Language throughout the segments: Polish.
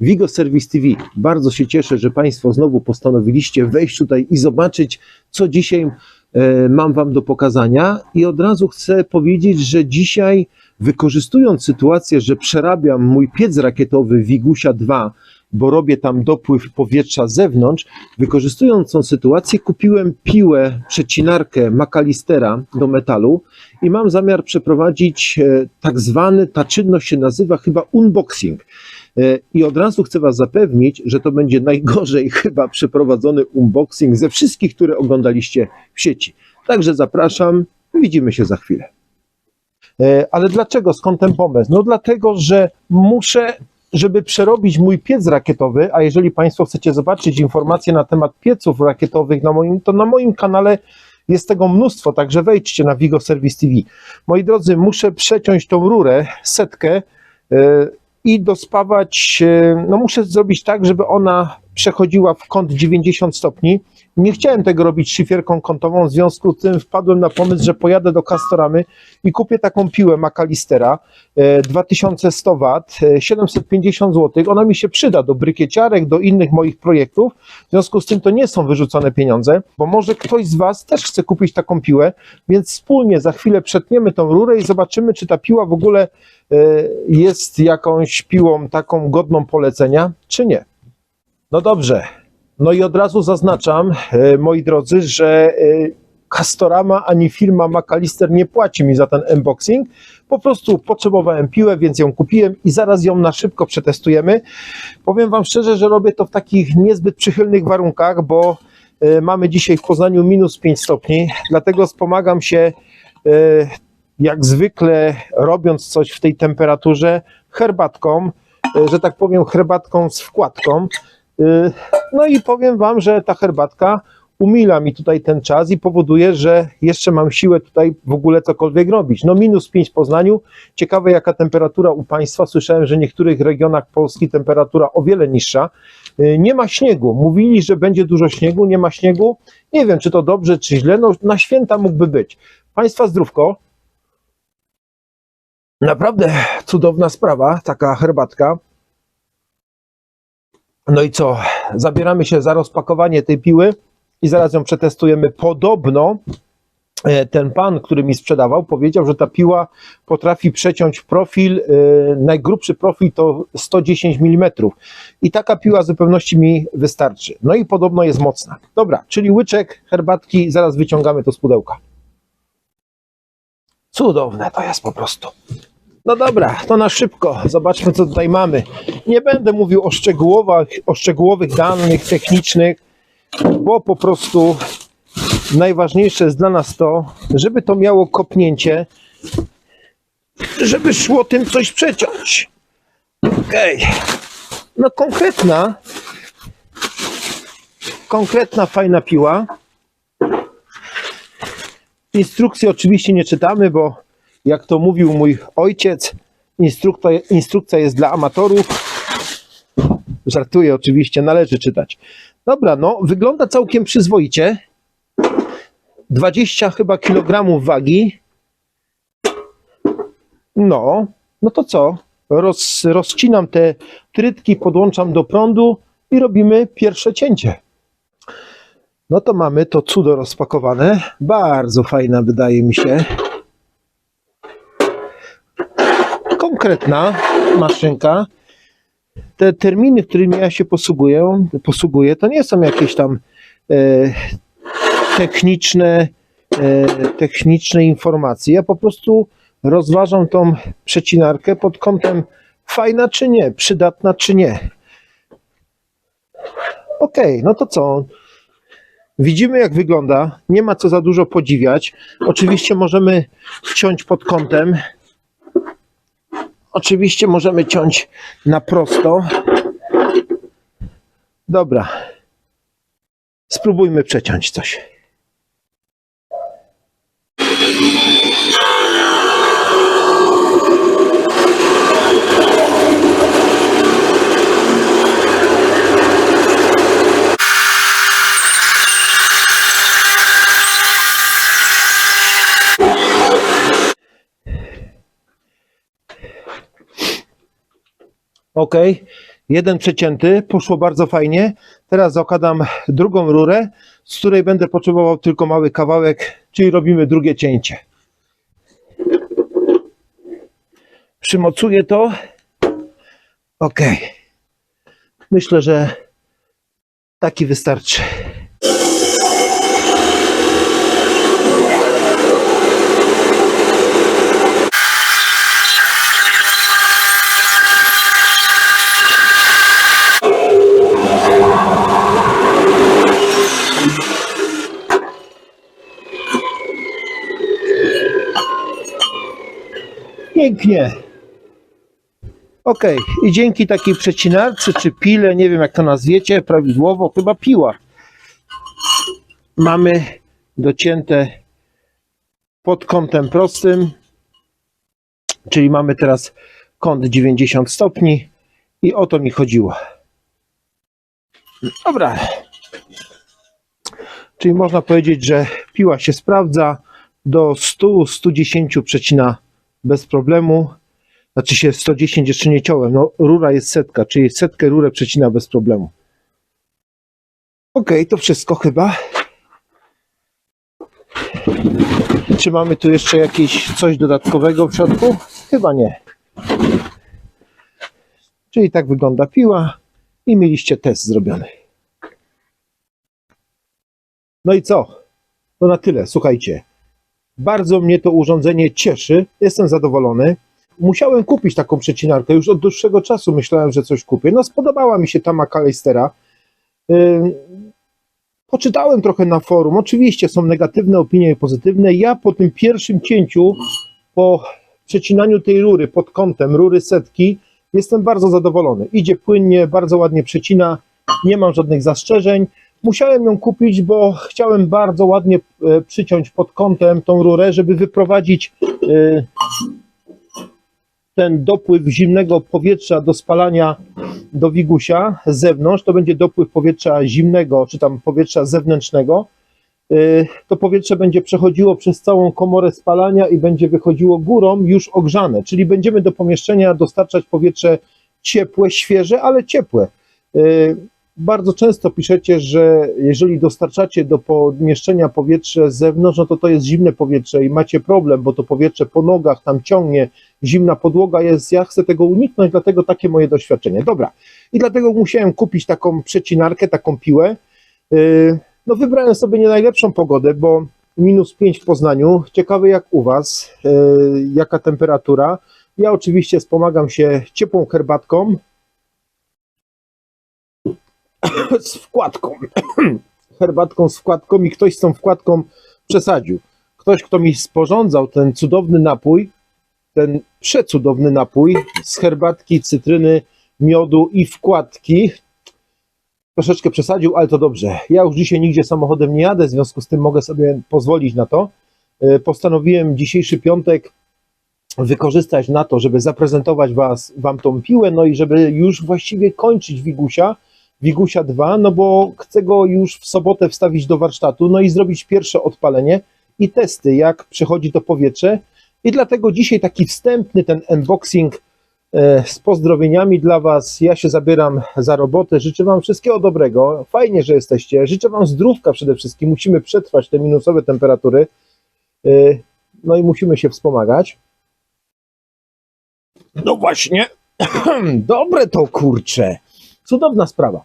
Vigo Service TV. Bardzo się cieszę, że Państwo znowu postanowiliście wejść tutaj i zobaczyć, co dzisiaj e, mam Wam do pokazania. I od razu chcę powiedzieć, że dzisiaj, wykorzystując sytuację, że przerabiam mój piec rakietowy Wigusia 2, bo robię tam dopływ powietrza z zewnątrz, wykorzystując tą sytuację, kupiłem piłę, przecinarkę McAllistera do metalu i mam zamiar przeprowadzić e, tak zwany, ta czynność się nazywa chyba unboxing. I od razu chcę Was zapewnić, że to będzie najgorzej chyba przeprowadzony unboxing ze wszystkich, które oglądaliście w sieci. Także zapraszam, widzimy się za chwilę. E, Ale dlaczego? Skąd ten pomysł? No dlatego, że muszę, żeby przerobić mój piec rakietowy, a jeżeli Państwo chcecie zobaczyć informacje na temat pieców rakietowych, na moim, to na moim kanale jest tego mnóstwo, także wejdźcie na Vigo Service TV. Moi drodzy, muszę przeciąć tą rurę, setkę e, i dospawać, e, no muszę zrobić tak, żeby ona przechodziła w kąt 90 stopni. Nie chciałem tego robić szlifierką kątową, w związku z tym wpadłem na pomysł, że pojadę do Castoramy i kupię taką piłę McAllistera e, 2100 W, e, 750 zł. Ona mi się przyda do brykieciarek, do innych moich projektów. W związku z tym to nie są wyrzucone pieniądze, bo może ktoś z Was też chce kupić taką piłę, więc wspólnie za chwilę przetniemy tą rurę i zobaczymy, czy ta piła w ogóle e, jest jakąś piłą taką godną polecenia, czy nie. No dobrze. No i od razu zaznaczam, e, moi drodzy, że e, Castorama ani firma McAllister nie płaci mi za ten unboxing. Po prostu potrzebowałem piłę, więc ją kupiłem i zaraz ją na szybko przetestujemy. Powiem Wam szczerze, że robię to w takich niezbyt przychylnych warunkach, bo e, mamy dzisiaj w Poznaniu minus 5 stopni, dlatego wspomagam się jak zwykle robiąc coś w tej temperaturze herbatką, że tak powiem herbatką z wkładką. Y, No i powiem Wam, że ta herbatka umila mi tutaj ten czas i powoduje, że jeszcze mam siłę tutaj w ogóle cokolwiek robić. No minus 5 w Poznaniu. Ciekawe jaka temperatura u Państwa. Słyszałem, że w niektórych regionach Polski temperatura o wiele niższa. Y, Nie ma śniegu. Mówili, że będzie dużo śniegu, nie ma śniegu. Nie wiem, czy to dobrze, czy źle. No na święta mógłby być. Państwa zdrówko. Naprawdę cudowna sprawa, taka herbatka. No i co? Zabieramy się za rozpakowanie tej piły i zaraz ją przetestujemy. Podobno e, ten pan, który mi sprzedawał, powiedział, że ta piła potrafi przeciąć profil, e, najgrubszy profil to 110 mm. I taka piła w zupełności mi wystarczy. No i podobno jest mocna. Dobra, czyli łyczek herbatki, zaraz wyciągamy to z pudełka. Cudowne to jest po prostu. No dobra, to na szybko. Zobaczmy, co tutaj mamy. Nie będę mówił o szczegółowych, o szczegółowych danych technicznych, bo po prostu najważniejsze jest dla nas to, żeby to miało kopnięcie, żeby szło tym coś przeciąć. Okej. No konkretna, konkretna, fajna piła. Instrukcji oczywiście nie czytamy, bo jak to mówił mój ojciec, instrukta, instrukcja jest dla amatorów. Żartuję oczywiście, należy czytać. Dobra, no wygląda całkiem przyzwoicie. 20 chyba kilogramów wagi. No, no to co? Roz, rozcinam te trytki, podłączam do prądu i robimy pierwsze cięcie. No to mamy to cudo rozpakowane. Bardzo fajna wydaje mi się. Konkretna maszynka. Te terminy, którymi ja się posługuję, posługuję to nie są jakieś tam e, techniczne, e, techniczne informacje. Ja po prostu rozważam tą przecinarkę pod kątem fajna czy nie, przydatna czy nie. Okej, no to co? Widzimy, jak wygląda. Nie ma co za dużo podziwiać. Oczywiście możemy ciąć pod kątem. Oczywiście możemy ciąć na prosto. Dobra. Spróbujmy przeciąć coś. Ok, Jeden przecięty, poszło bardzo fajnie. Teraz zakładam drugą rurę, z której będę potrzebował tylko mały kawałek, czyli robimy drugie cięcie. Przymocuję to. Ok. Myślę, że taki wystarczy. Pięknie. Ok, i dzięki takiej przecinarce czy pile, nie wiem jak to nazwiecie prawidłowo, chyba piła, mamy docięte pod kątem prostym, czyli mamy teraz kąt 90 stopni i o to mi chodziło. Dobra. Czyli można powiedzieć, że piła się sprawdza do 100-110 przecina bez problemu. Znaczy się 110 jeszcze nie ciąłem. No, rura jest setka, czyli setkę rurę przecina bez problemu. Ok, to wszystko chyba. Czy mamy tu jeszcze jakieś coś dodatkowego w środku? Chyba nie. Czyli tak wygląda piła i mieliście test zrobiony. No i co? To na tyle. Słuchajcie. Bardzo mnie to urządzenie cieszy. Jestem zadowolony. Musiałem kupić taką przecinarkę. Już od dłuższego czasu myślałem, że coś kupię. No spodobała mi się ta McAllistera. Poczytałem trochę na forum. Oczywiście są negatywne opinie i pozytywne. Ja po tym pierwszym cięciu, po przecinaniu tej rury pod kątem rury setki, jestem bardzo zadowolony. Idzie płynnie, bardzo ładnie przecina, nie mam żadnych zastrzeżeń. Musiałem ją kupić, bo chciałem bardzo ładnie e, przyciąć pod kątem tą rurę, żeby wyprowadzić e, ten dopływ zimnego powietrza do spalania do wigusia z zewnątrz. To będzie dopływ powietrza zimnego, czy tam powietrza zewnętrznego. Y, To powietrze będzie przechodziło przez całą komorę spalania i będzie wychodziło górą już ogrzane, czyli będziemy do pomieszczenia dostarczać powietrze ciepłe, świeże, ale ciepłe. Y, Bardzo często piszecie, że jeżeli dostarczacie do pomieszczenia powietrze z zewnątrz, no to to jest zimne powietrze i macie problem, bo to powietrze po nogach tam ciągnie, zimna podłoga jest. Ja chcę tego uniknąć, dlatego takie moje doświadczenie. Dobra, i dlatego musiałem kupić taką przecinarkę, taką piłę. Yy, No wybrałem sobie nie najlepszą pogodę, bo minus 5 w Poznaniu. Ciekawe jak u Was, yy, jaka temperatura. Ja oczywiście wspomagam się ciepłą herbatką z wkładką. Herbatką z wkładką i ktoś z tą wkładką przesadził. Ktoś, kto mi sporządzał ten cudowny napój, ten przecudowny napój z herbatki, cytryny, miodu i wkładki. Troszeczkę przesadził, ale to dobrze. Ja już dzisiaj nigdzie samochodem nie jadę, w związku z tym mogę sobie pozwolić na to. E, Postanowiłem dzisiejszy piątek wykorzystać na to, żeby zaprezentować was, Wam tą piłę, no i żeby już właściwie kończyć Wigusia, Wigusia 2, no bo chcę go już w sobotę wstawić do warsztatu, no i zrobić pierwsze odpalenie i testy, jak przechodzi to powietrze. I dlatego dzisiaj taki wstępny ten unboxing e, z pozdrowieniami dla Was. Ja się zabieram za robotę. Życzę Wam wszystkiego dobrego. Fajnie, że jesteście. Życzę Wam zdrówka przede wszystkim. Musimy przetrwać te minusowe temperatury. E, No i musimy się wspomagać. No właśnie. Dobre to kurcze. Cudowna sprawa.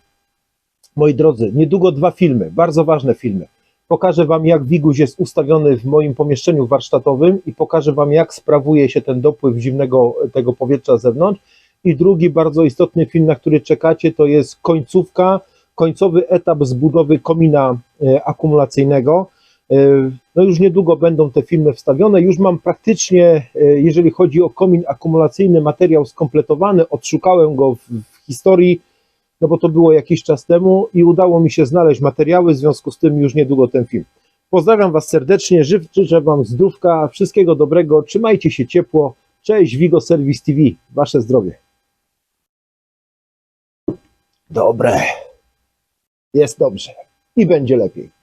Moi drodzy, niedługo dwa filmy, bardzo ważne filmy. Pokażę Wam, jak Wiguś jest ustawiony w moim pomieszczeniu warsztatowym i pokażę Wam, jak sprawuje się ten dopływ zimnego tego powietrza z zewnątrz. I drugi bardzo istotny film, na który czekacie, to jest końcówka, końcowy etap zbudowy komina e, akumulacyjnego. E, No już niedługo będą te filmy wstawione. Już mam praktycznie, e, jeżeli chodzi o komin akumulacyjny, materiał skompletowany. Odszukałem go w, w historii no bo to było jakiś czas temu i udało mi się znaleźć materiały, w związku z tym już niedługo ten film. Pozdrawiam Was serdecznie, życzę Wam zdrówka, wszystkiego dobrego, trzymajcie się ciepło. Cześć, Vigo Service TV, Wasze zdrowie. Dobre. Jest dobrze i będzie lepiej.